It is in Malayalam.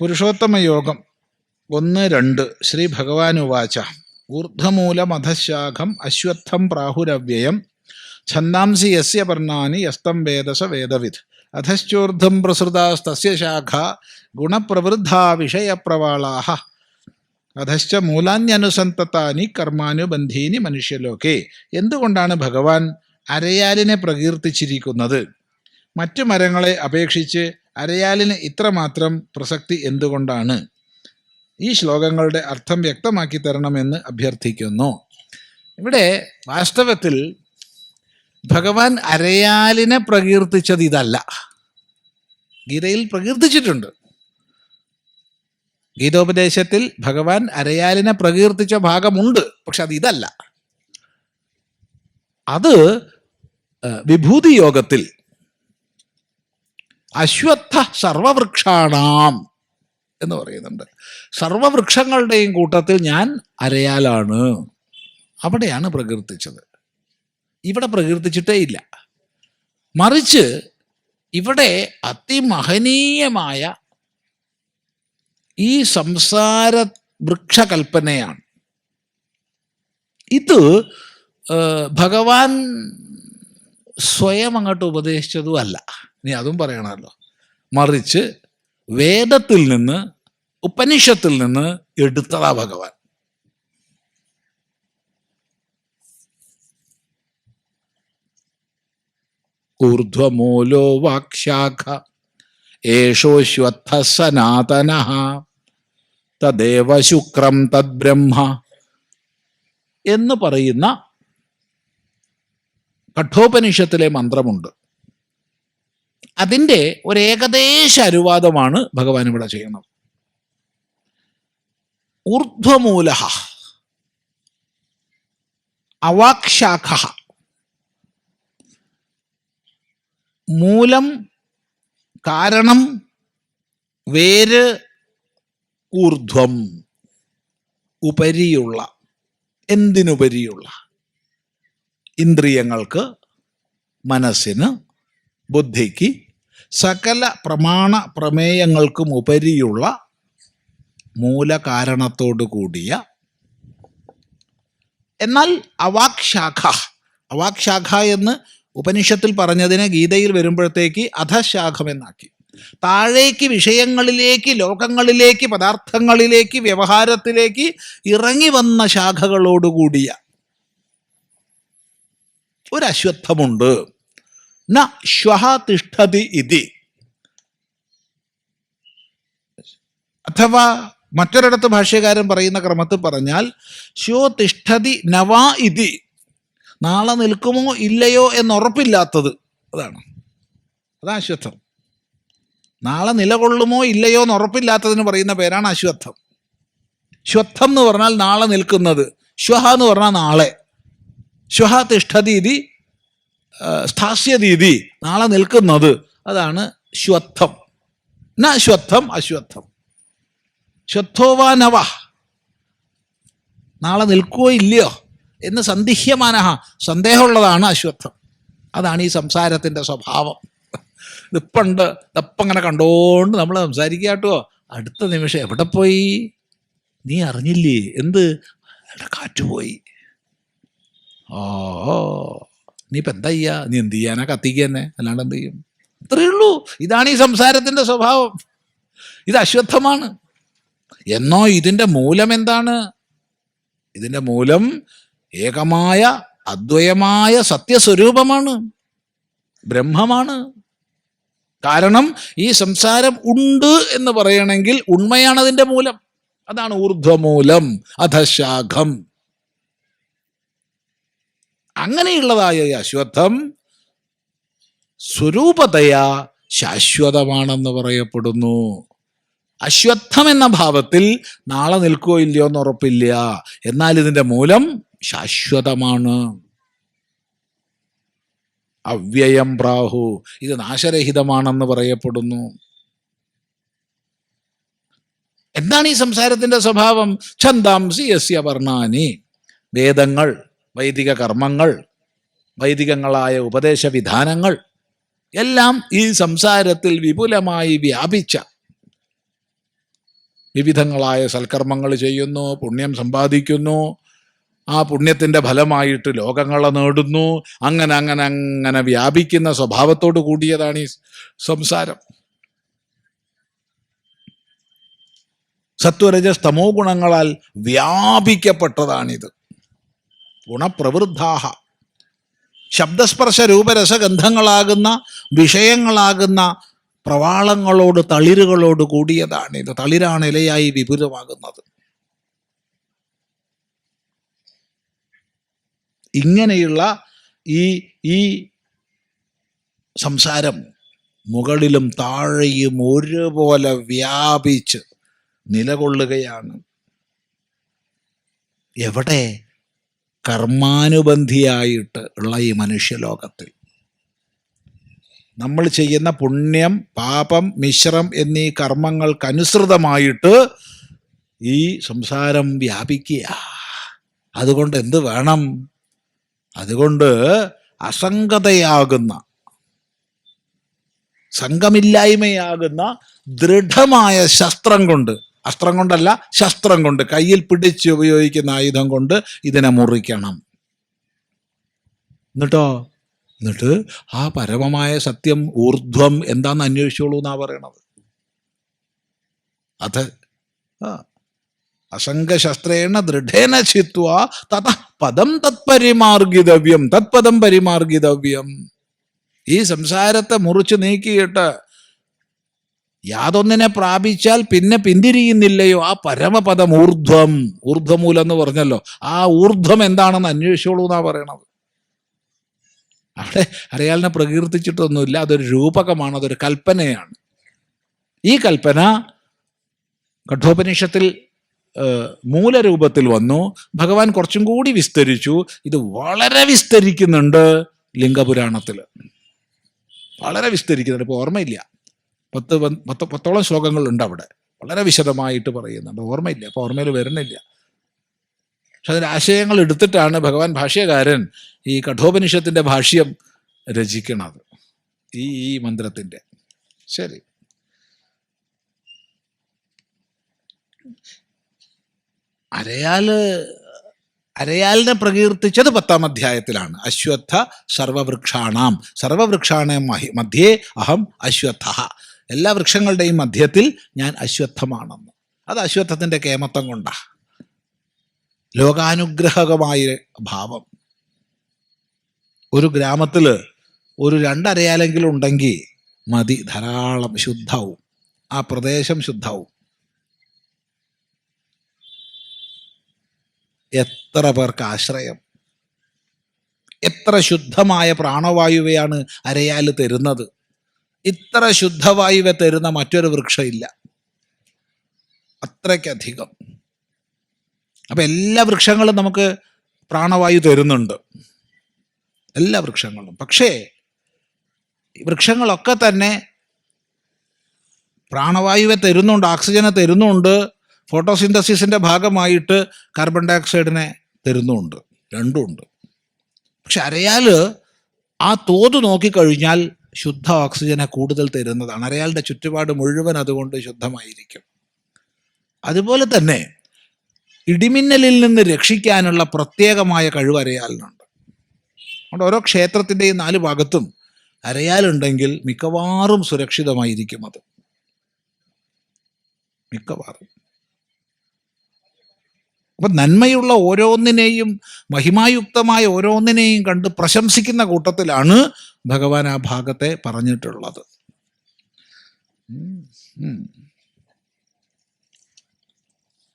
പുരുഷോത്തമയോഗം ഒന്ന് രണ്ട്. ശ്രീ ഭഗവാനുവാച ഊർധ്വമൂലമധശാഖം അശ്വത്ഥം പ്രാഹുരവ്യയം ഛന്ദാംസി യസ്യ പർണാനി യസ്തം വേദസ വേദവിത് അധശ്ചോർദ്ധം പ്രസൃതാസ്തസ്യ ശാഖ ഗുണപ്രവൃദ്ധാ വിഷയപ്രവാളാഹ. അധശ്ച മൂലാന്യനുസന്തതാനി കർമാനുബന്ധീനി മനുഷ്യലോകെ. എന്തുകൊണ്ടാണ് ഭഗവാൻ അരയാലിനെ പ്രകീർത്തിച്ചിരിക്കുന്നത്. മറ്റു മരങ്ങളെ അപേക്ഷിച്ച് അരയാലിന് ഇത്രമാത്രം പ്രസക്തി എന്തുകൊണ്ടാണ്? ഈ ശ്ലോകങ്ങളുടെ അർത്ഥം വ്യക്തമാക്കി തരണമെന്ന് അഭ്യർത്ഥിക്കുന്നു. ഇവിടെ വാസ്തവത്തിൽ ഭഗവാൻ അരയാലിനെ പ്രകീർത്തിച്ചത് ഇതല്ല. ഗീതയിൽ പ്രകീർത്തിച്ചിട്ടുണ്ട്. ഗീതോപദേശത്തിൽ ഭഗവാൻ അരയാലിനെ പ്രകീർത്തിച്ച ഭാഗമുണ്ട് പക്ഷെ അത് ഇതല്ല. അത് വിഭൂതി യോഗത്തിൽ അശ്വത്ഥ സർവവൃക്ഷാണാം എന്ന് പറയുന്നുണ്ട്. സർവവൃക്ഷങ്ങളുടെയും കൂട്ടത്തിൽ ഞാൻ അരയാലാണ്. അവിടെയാണ് പ്രകീർത്തിച്ചത്. ഇവിടെ പ്രകീർത്തിച്ചിട്ടേ ഇല്ല. മറിച്ച് ഇവിടെ അതിമഹനീയമായ ഈ സംസാര വൃക്ഷകൽപ്പനയാണ്. ഇത് ഭഗവാൻ സ്വയം അങ്ങോട്ട് ഉപദേശിച്ചതും അല്ല ഇനി അതും പറയണമല്ലോ. മറിച്ച് വേദത്തിൽ നിന്ന് ഉപനിഷത്തിൽ നിന്ന് എടുത്തതാ ഭഗവാൻ. ഊർധ്വമൂലോ വാക്ശാഖ ഏഷോശ്വത്ഥ സനാതന തദേവ ശുക്രം തദ്ബ്രഹ്മ എന്ന് പറയുന്ന കഠോപനിഷത്തിലെ മന്ത്രമുണ്ട്. അതിന്റെ ഒരു ഏകദേശ അനുവാദമാണ് ഭഗവാൻ ഇവിടെ ചെയ്യുന്നത്. ഊർധ്വമൂല അവാക്ഷാഖ മൂലം കാരണം വേര് ഊർധ്വം ഉപരിയുള്ള എന്തിനുപരിയുള്ള. ഇന്ദ്രിയങ്ങൾക്ക് മനസ്സിന് ബുദ്ധിക്ക് സകല പ്രമാണ പ്രമേയങ്ങൾക്കും ഉപരിയുള്ള മൂലകാരണത്തോടു കൂടിയ എന്നാൽ അവാക്ശാഖ അവാക്ശാഖ എന്ന് ഉപനിഷത്തിൽ പറഞ്ഞതിനെ ഗീതയിൽ വരുമ്പോഴത്തേക്ക് അധശാഖം എന്നാക്കി. താഴേക്ക് വിഷയങ്ങളിലേക്ക് ലോകങ്ങളിലേക്ക് പദാർത്ഥങ്ങളിലേക്ക് വ്യവഹാരത്തിലേക്ക് ഇറങ്ങി വന്ന ശാഖകളോടുകൂടിയ ഒരു അശ്വത്ഥമുണ്ട് ന ശ്വഹ തിഷ്ഠതി ഇതി. അഥവാ മറ്റൊരിടത്ത് ഭാഷ്യകാരൻ പറയുന്ന ക്രമത്തിൽ പറഞ്ഞാൽ ശ്വോ തിഷ്ഠതി നവാ ഇതി. നാളെ നിൽക്കുമോ ഇല്ലയോ എന്നുറപ്പില്ലാത്തത് അതാണ്. അതാ അശ്വത്ഥം. നാളെ നിലകൊള്ളുമോ ഇല്ലയോ എന്ന് ഉറപ്പില്ലാത്തതിന് പറയുന്ന പേരാണ് അശ്വത്ഥം. ശ്വത്ഥം എന്ന് പറഞ്ഞാൽ നാളെ നിൽക്കുന്നത്. ശ്വഹ എന്ന് പറഞ്ഞാൽ നാളെ. ശ്വഹ തിഷ്ഠതീതി സ്ഥാസ്യതീതി നാളെ നിൽക്കുന്നത്. അതാണ് ശ്വത്ഥം. ന ശ്വത്ഥം അശ്വത്ഥം. ശ്വത്വോവാ നവ നാളെ നിൽക്കുകയോ ഇല്ലയോ എന്ന് സന്ദിഹ്യമാനഹ സന്ദേഹമുള്ളതാണ് അശ്വത്ഥം. അതാണ് ഈ സംസാരത്തിന്റെ സ്വഭാവം. ഇതിപ്പുണ്ട് ഇതപ്പം ഇങ്ങനെ കണ്ടോണ്ട് നമ്മൾ സംസാരിക്കുക കേട്ടോ. അടുത്ത നിമിഷം എവിടെ പോയി? നീ അറിഞ്ഞില്ലേ? എന്ത്? കാറ്റുപോയി. കാറ്റ് പോയി ഓ നീ ഇപ്പം എന്താ ചെയ്യുക നീ എന്ത് ചെയ്യാനാ കത്തിക്കുക തന്നെ അല്ലാണ്ട് എന്ത് ചെയ്യും ഇത്രയേ ഉള്ളൂ. ഇതാണ് ഈ സംസാരത്തിന്റെ സ്വഭാവം. ഇത് അശ്വത്ഥമാണ്. എന്നോ ഇതിന്റെ മൂലം എന്താണ്? ഇതിന്റെ മൂലം ഏകമായ അദ്വയമായ സത്യസ്വരൂപമാണ്. ബ്രഹ്മമാണ്. കാരണം ഈ സംസാരം ഉണ്ട് എന്ന് പറയണമെങ്കിൽ ഉണ്മയാണ് അതിന്റെ മൂലം. അതാണ് ഊർധ്വമൂലം. അധശാഖം. അങ്ങനെയുള്ളതായ ഈ അശ്വത്ഥം സ്വരൂപതയാ ശാശ്വതമാണെന്ന് പറയപ്പെടുന്നു. അശ്വത്ഥം എന്ന ഭാവത്തിൽ നാളെ നിൽക്കുകയോ ഇല്ലയോ എന്ന് ഉറപ്പില്ല. എന്നാൽ ഇതിന്റെ മൂലം ശാശ്വതമാണ്. അവ്യയം പ്രാഹു. ഇത് നാശരഹിതമാണെന്ന് പറയപ്പെടുന്നു. എന്താണ് ഈ സംസാരത്തിന്റെ സ്വഭാവം? ഛന്ദാംസി യസ്യ വർണാനി. വേദങ്ങൾ. വൈദിക കർമ്മങ്ങൾ വൈദികങ്ങളായ ഉപദേശവിധാനങ്ങൾ എല്ലാം ഈ സംസാരത്തിൽ വിപുലമായി വ്യാപിച്ച വിവിധങ്ങളായ സൽക്കർമ്മങ്ങൾ ചെയ്യുന്നു പുണ്യം സമ്പാദിക്കുന്നു ആ പുണ്യത്തിന്റെ ഫലമായിട്ട് ലോകങ്ങളെ നേടുന്നു. അങ്ങനെ അങ്ങനെ അങ്ങനെ വ്യാപിക്കുന്ന സ്വഭാവത്തോട് കൂടിയതാണ് ഈ സംസാരം. സത്വരജസ്തമോ ഗുണങ്ങളാൽ വ്യാപിക്കപ്പെട്ടതാണിത്. ഗുണപ്രവൃദ്ധാഹ. ശബ്ദസ്പർശ രൂപരസഗന്ധങ്ങളാകുന്ന വിഷയങ്ങളാകുന്ന പ്രവാളങ്ങളോട് തളിരുകളോട് കൂടിയതാണ് ഇത്. തളിരാണ് ഇലയായി വിപുലമാകുന്നത്. ഇങ്ങനെയുള്ള ഈ ഈ സംസാരം മുകളിലും താഴെയും ഒരുപോലെ വ്യാപിച്ച് നിലകൊള്ളുകയാണ്. എവിടെ കർമാനുബന്ധിയായിട്ട് ഉള്ള ഈ മനുഷ്യലോകത്തിൽ. നമ്മൾ ചെയ്യുന്ന പുണ്യം പാപം മിശ്രം എന്നീ കർമ്മങ്ങൾക്കനുസൃതമായിട്ട് ഈ സംസാരം വ്യാപിക്കുക. അതുകൊണ്ട് എന്ത് വേണം? അതുകൊണ്ട് അസംഗതയാകുന്ന സംഘമില്ലായ്മയാകുന്ന ദൃഢമായ ശസ്ത്രം കൊണ്ട് അസ്ത്രം കൊണ്ടല്ല ശസ്ത്രം കൊണ്ട് കയ്യിൽ പിടിച്ച് ഉപയോഗിക്കുന്ന ആയുധം കൊണ്ട് ഇതിനെ മുറിക്കണം. എന്നിട്ടോ? എന്നിട്ട് ആ പരമമായ സത്യം ഊർധ്വം എന്താന്ന് അന്വേഷിച്ചോളൂ എന്നാ പറയണത്. അത് അസംഗശസ്ത്രേണ ദൃഢേന ചിത്വ തത പദം തത്പരിമാർഗിതവ്യം തത്പദം പരിമാർഗിതവ്യം. ഈ സംസാരത്തെ മുറിച്ച് നീക്കിയിട്ട് യാതൊന്നിനെ പ്രാപിച്ചാൽ പിന്നെ പിന്തിരിയുന്നില്ലയോ? ആ പരമപദം ഊർധ്വം. ഊർധ്വമൂലം എന്ന് പറഞ്ഞല്ലോ. ആ ഊർധ്വം എന്താണെന്ന് അന്വേഷിച്ചോളൂ എന്നാ പറയണത്. അവിടെ അറിയാലിനെ പ്രകീർത്തിച്ചിട്ടൊന്നുമില്ല. അതൊരു രൂപകമാണ് അതൊരു കൽപ്പനയാണ്. ഈ കൽപ്പന കഠോപനിഷത്തിൽ മൂലരൂപത്തിൽ വന്നു. ഭഗവാൻ കുറച്ചും കൂടി വിസ്തരിച്ചു. ഇത് വളരെ വിസ്തരിക്കുന്നുണ്ട് ലിംഗപുരാണത്തിൽ വളരെ വിസ്തരിക്കുന്നുണ്ട്. ഇപ്പോൾ ഓർമ്മയില്ല. പത്ത് പത്ത് പത്തോളം ശ്ലോകങ്ങളുണ്ട് അവിടെ. വളരെ വിശദമായിട്ട് പറയുന്നുണ്ട്. ഓർമ്മയില്ല അപ്പോൾ ഓർമ്മയിൽ വരുന്നില്ല. പക്ഷെ അതിന്റെ ആശയങ്ങൾ എടുത്തിട്ടാണ് ഭഗവാൻ ഭാഷ്യകാരൻ ഈ കഠോപനിഷത്തിന്റെ ഭാഷ്യം രചിക്കണത്. ഈ ഈ മന്ത്രത്തിന്റെ ശരി. അരയാൽ അരയാലിനെ പ്രകീർത്തിച്ചത് പത്താം അധ്യായത്തിലാണ്. അശ്വത്ഥ സർവവൃക്ഷാണാം. സർവവൃക്ഷാണ മധ്യേ അഹം അശ്വത്ഥ. എല്ലാ വൃക്ഷങ്ങളുടെയും മധ്യത്തിൽ ഞാൻ അശ്വത്ഥമാണെന്ന്. അത് അശ്വത്ഥത്തിന്റെ കേമത്വം കൊണ്ടാ. ലോകാനുഗ്രഹകമായ ഭാവം. ഒരു ഗ്രാമത്തിൽ ഒരു രണ്ടരയാലെങ്കിലും ഉണ്ടെങ്കിൽ മതി ധാരാളം ശുദ്ധവും. ആ പ്രദേശം ശുദ്ധവും. എത്ര പേർക്ക് ആശ്രയം? എത്ര ശുദ്ധമായ പ്രാണവായുവയാണ് അരയാൽ തരുന്നത്? ഇത്ര ശുദ്ധവായുവെ തരുന്ന മറ്റൊരു വൃക്ഷമില്ല. അത്രയ്ക്കധികം. അപ്പൊ എല്ലാ വൃക്ഷങ്ങളും നമുക്ക് പ്രാണവായു തരുന്നുണ്ട്. എല്ലാ വൃക്ഷങ്ങളും. പക്ഷേ വൃക്ഷങ്ങളൊക്കെ തന്നെ പ്രാണവായുവെ തരുന്നുണ്ട് ഓക്സിജനെ തരുന്നുണ്ട് ഫോട്ടോസിന്തസിസിന്റെ ഭാഗമായിട്ട് കാർബൺ ഡയോക്സൈഡിനെ തരുന്നുണ്ട് രണ്ടുമുണ്ട് പക്ഷെ അരയാൽ ആ തോത് നോക്കിക്കഴിഞ്ഞാൽ ശുദ്ധ ഓക്സിജനെ കൂടുതൽ തരുന്നതാണ്. അയാളുടെ ചുറ്റുപാട് മുഴുവൻ അതുകൊണ്ട് ശുദ്ധമായിരിക്കും. അതുപോലെ തന്നെ ഇടിമിന്നലിൽ നിന്ന് രക്ഷിക്കാനുള്ള പ്രത്യേകമായ കഴിവ് അരയാലിനുണ്ട് അതുകൊണ്ട് ഓരോ ക്ഷേത്രത്തിന്റെയും നാല് ഭാഗത്തും അരയാലുണ്ടെങ്കിൽ മിക്കവാറും സുരക്ഷിതമായിരിക്കും അത്. മിക്കവാറും. അപ്പൊ നന്മയുള്ള ഓരോന്നിനെയും മഹിമായുക്തമായ ഓരോന്നിനെയും കണ്ട് പ്രശംസിക്കുന്ന കൂട്ടത്തിലാണ് ഭഗവാൻ ആ ഭാഗത്തെ പറഞ്ഞിട്ടുള്ളത്.